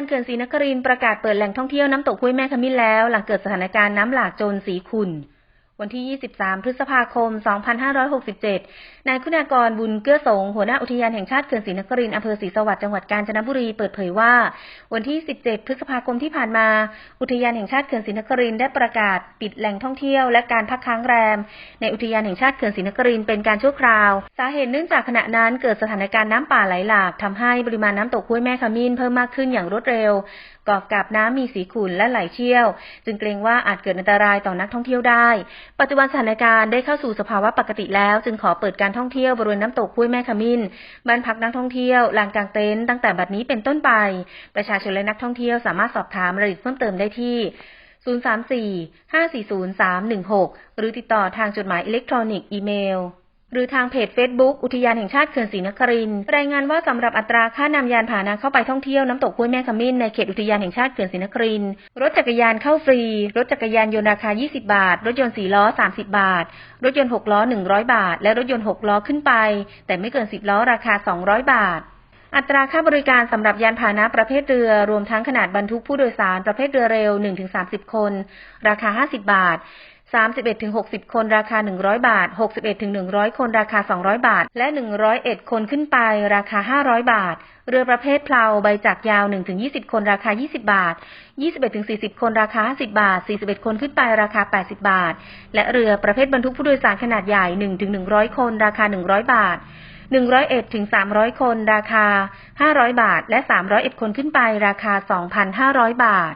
การเกินศรีนครินทร์ประกาศเปิดแหล่งท่องเที่ยวน้ำตกห้วยแม่ขมิ้นแล้ว หลังเกิดสถานการณ์น้ำหลากโจรสีขุ่น วันที่ 23 พฤษภาคม 2567 นายคุณากรบุญเกื้อสง หัวหน้าอุทยานแห่งชาติเขื่อนศรีนครินทร์อำเภอศรีสวัสดิ์จังหวัดกาญจนบุรี เปิดเผยว่า วันที่ 17 พฤษภาคมที่ผ่านมา อุทยานแห่งชาติเขื่อนศรีนครินทร์ได้ประกาศปิดแหล่งท่องเที่ยวและการพักค้างแรม ในอุทยานแห่งชาติเขื่อนศรีนครินทร์เป็นการชั่วคราว สาเหตุเนื่องจากขณะนั้นเกิดสถานการณ์น้ำป่าไหลหลากทำให้ปริมาณน้ำตกห้วยแม่ขมิ้นเพิ่มมากขึ้นอย่างรวดเร็วกอบกับน้ำมีสีขุ่นและไหลเชี่ยว จึงเกรงว่าอาจเกิดอันตรายต่อนักท่องเที่ยวได้ปัจจุบันสถานการณ์ได้เข้าสู่สภาวะปกติแล้ว จึงขอเปิดการท่องเที่ยวบริเวณน้ำตกห้วยแม่ขมิ้น บ้านพักนักท่องเที่ยวลานกลางเต็นท์ตั้งแต่บัดนี้เป็นต้นไป ประชาชนและนักท่องเที่ยวสามารถสอบถามรายละเอียดเพิ่มเติมได้ที่034 540 316 หรือติดต่อทางจดหมายอิเล็กทรอนิกส์อีเมล หรือทางเพจ Facebook อุทยานแห่งชาติเขื่อนศรีนครินรายงานว่าสำหรับอัตราค่านำยานพาหนะเข้าไปท่องเที่ยวน้ำตกห้วยแม่ขมิ้นในเขตอุทยานแห่งชาติเขื่อนศรีนครินทร์รถจักรยานเข้าฟรี รถจักรยานยนต์ราคา 20 บาท รถยนต์ 4 ล้อ 30 บาท รถยนต์ 6 ล้อ 100 บาท และรถยนต์ 6 ล้อขึ้นไป แต่ไม่เกิน 10 ล้อราคา 200 บาทอัตราค่าบริการสำหรับยานพาหนะประเภทเรือ รวมทั้งขนาดบรรทุกผู้โดยสารประเภทเรือเร็ว 1-30 คน ราคา 50 บาท 31-60 คนราคา 100 บาท 61-100 คนราคา 200 บาท และ 101 คนขึ้นไปราคา 500 บาท เรือประเภทเพลาใบจักยาว1-20 คนราคา 20 บาท 21-40 คนราคา 50 บาท 41 คนขึ้นไปราคา 80 บาท และเรือประเภทบรรทุกผู้โดยสารขนาดใหญ่1-100 คนราคา 100 บาท101ถึง300 คนราคา 500 บาท และ 301 คนขึ้นไปราคา 2,500 บาท